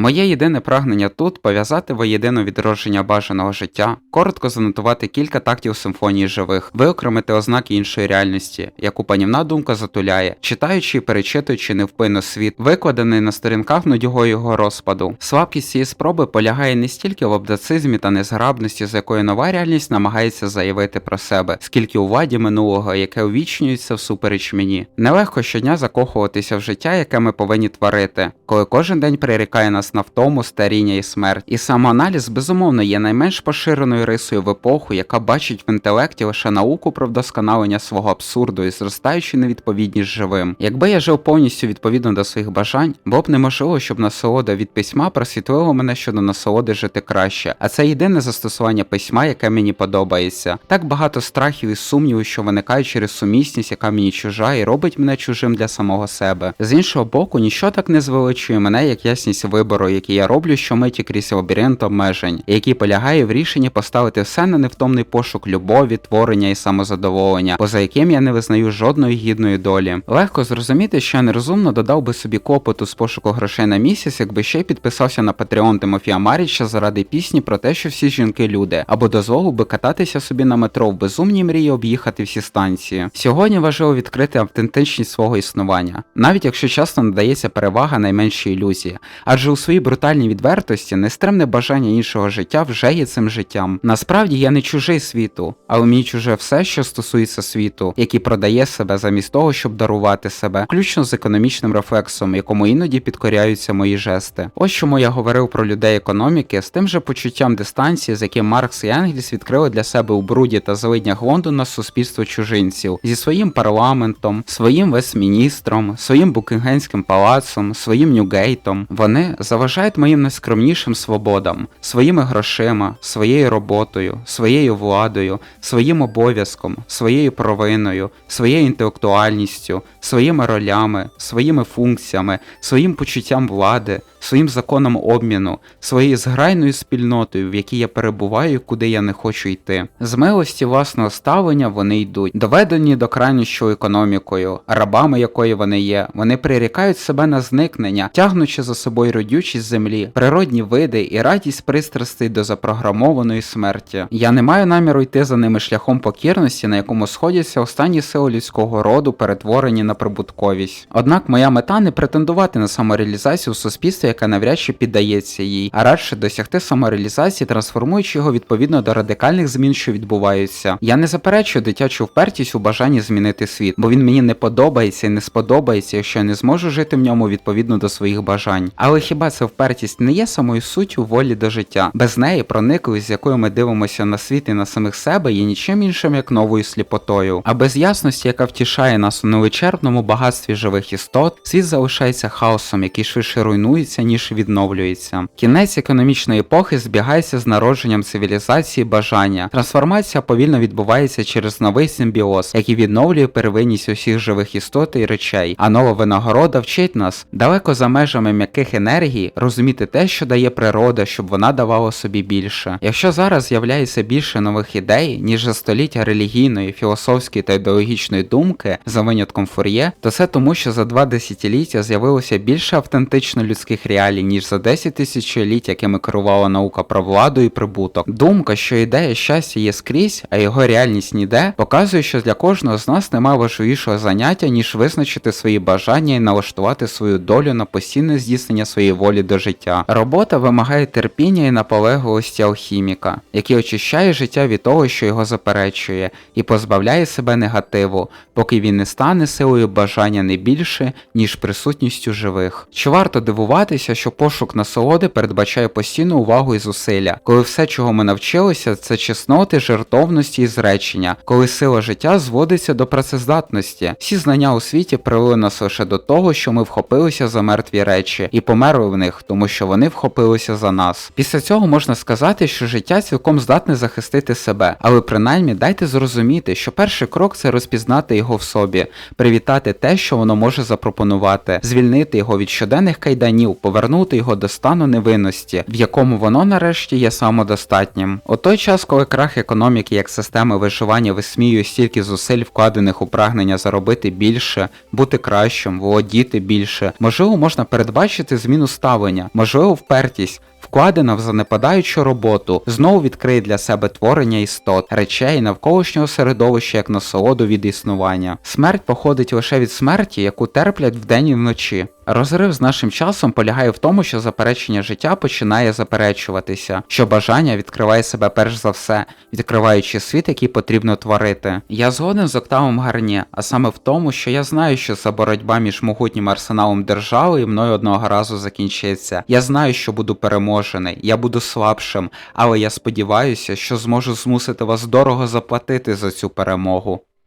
Моє єдине прагнення тут пов'язати воєдино відродження бажаного життя, коротко занотувати кілька тактів симфонії живих, виокремити ознаки іншої реальності, яку панівна думка затуляє, читаючи і перечитуючи невпинно світ, викладений на сторінках нудього його розпаду. Слабкість цієї спроби полягає не стільки в обдацизмі та незграбності, з якою нова реальність намагається заявити про себе, скільки у владі минулого, яке увічнюється всупереч мені. Нелегко щодня закохуватися в життя, яке ми повинні творити, коли кожен день прирікає нас на втому, старіння і смерть. І самоаналіз, безумовно, є найменш поширеною рисою в епоху, яка бачить в інтелекті лише науку про вдосконалення свого абсурду і зростаючу невідповідність живим. Якби я жив повністю відповідно до своїх бажань, було б неможливо, щоб насолода від письма просвітлило мене щодо насолоди жити краще. А це єдине застосування письма, яке мені подобається. Так багато страхів і сумнівів, що виникають через сумісність, яка мені чужа, і робить мене чужим для самого себе. З іншого боку, ніщо так не звеличує мене, як ясність вибору, який я роблю щомиті крізь лабіринт обмежень, який полягає в рішенні поставити все на невтомний пошук любові, творення і самозадоволення, поза яким я не визнаю жодної гідної долі. Легко зрозуміти, що я нерозумно додав би собі клопоту з пошуку грошей на місяць, якби ще й підписався на Патреон Тимофія Маріча заради пісні про те, що всі жінки люди, або дозволив би кататися собі на метро в безумній мрії об'їхати всі станції. Сьогодні важливо відкрити автентичність свого існування, навіть якщо часто надається перевага найменшій ілюзії, адже у своїй брутальній відвертості нестримне бажання іншого життя вже є цим життям. Насправді я не чужий світу, але мені чуже все, що стосується світу, який продає себе замість того, щоб дарувати себе, включно з економічним рефлексом, якому іноді підкоряються мої жести. Ось чому я говорив про людей економіки з тим же почуттям дистанції, з яким Маркс і Енгельс відкрили для себе у бруді та злиднях Лондона суспільство чужинців зі своїм парламентом, своїм вестміністром, своїм Букінгенським палацом, своїм Ньюгейтом. Вони заважають моїм найскромнішим свободам, своїми грошима, своєю роботою, своєю владою, своїм обов'язком, своєю провиною, своєю інтелектуальністю, своїми ролями, своїми функціями, своїм почуттям влади, своїм законом обміну, своєю зграйною спільнотою, в якій я перебуваю, куди я не хочу йти. З милості власного ставлення вони йдуть, доведені до крайнощу економікою, рабами якої вони є, вони прирікають себе на зникнення, тягнучи за собою родючість землі, природні види і радість пристрастей до запрограмованої смерті. Я не маю наміру йти за ними шляхом покірності, на якому сходяться останні сили людського роду, перетворені на прибутковість. Однак моя мета не претендувати на самореалізацію в суспільстві, яке навряд чи піддається їй, а радше досягти самореалізації, трансформуючи його відповідно до радикальних змін, що відбуваються. Я не заперечую дитячу впертість у бажанні змінити світ, бо він мені не подобається і не сподобається, якщо я не зможу жити в ньому відповідно до своїх бажань. Але хіба ця впертість не є самою суттю волі до життя? Без неї проникливість, з якою ми дивимося на світ і на самих себе, є нічим іншим, як новою сліпотою. А без ясності, яка втішає нас у невичерпному багатстві живих істот, світ залишається хаосом, який швидше руйнується, ніж відновлюється. Кінець економічної епохи збігається з народженням цивілізації бажання. Трансформація повільно відбувається через новий симбіоз, який відновлює первинність усіх живих істот і речей. А нова винагорода вчить нас далеко за межами м'яких енергій розуміти те, що дає природа, щоб вона давала собі більше. Якщо зараз з'являється більше нових ідей, ніж за століття релігійної, філософської та ідеологічної думки, за винятком фур'є, то це тому, що за два десятиліття з'явилося більше автентично людських реалій, ніж за 10 тисячоліть, якими керувала наука про владу і прибуток. Думка, що ідея щастя є скрізь, а його реальність ніде, показує, що для кожного з нас немає важливішого заняття, ніж визначити свої бажання і налаштувати свою долю на постійне здійснення своєї волі до життя. Робота вимагає терпіння і наполегливості алхіміка, який очищає життя від того, що його заперечує, і позбавляє себе негативу, поки він не стане силою бажання не більше, ніж присутністю живих. Чи варто дивуватися, що пошук насолоди передбачає постійну увагу і зусилля, коли все, чого ми навчилися, це чесноти, жертовності і зречення, коли сила життя зводиться до працездатності. Всі знання у світі привели нас лише до того, що ми вхопилися за мертві речі і померли в них, тому що вони вхопилися за нас. Після цього можна сказати, що життя цілком здатне захистити себе, але принаймні дайте зрозуміти, що перший крок це розпізнати його в собі, привітати те, що воно може запропонувати, звільнити його від щоденних кайданів, повернути його до стану невинності, в якому воно нарешті є самодостатнім. У той час, коли крах економіки як системи виживання висміює стільки зусиль, вкладених у прагнення заробити більше, бути кращим, володіти більше, можливо, можна передбачити зміну ставлення, можливо, впертість. Вкладена в занепадаючу роботу, знову відкриє для себе творення істот, речей навколишнього середовища як насолоду від існування. Смерть походить лише від смерті, яку терплять вдень і вночі. Розрив з нашим часом полягає в тому, що заперечення життя починає заперечуватися, що бажання відкриває себе перш за все, відкриваючи світ, який потрібно творити. Я згоден з Октавом Гарні, а саме в тому, що я знаю, що ця боротьба між могутнім арсеналом держави і мною одного разу закінчиться. Я знаю, що буду переможений, я буду слабшим, але я сподіваюся, що зможу змусити вас дорого заплатити за цю перемогу.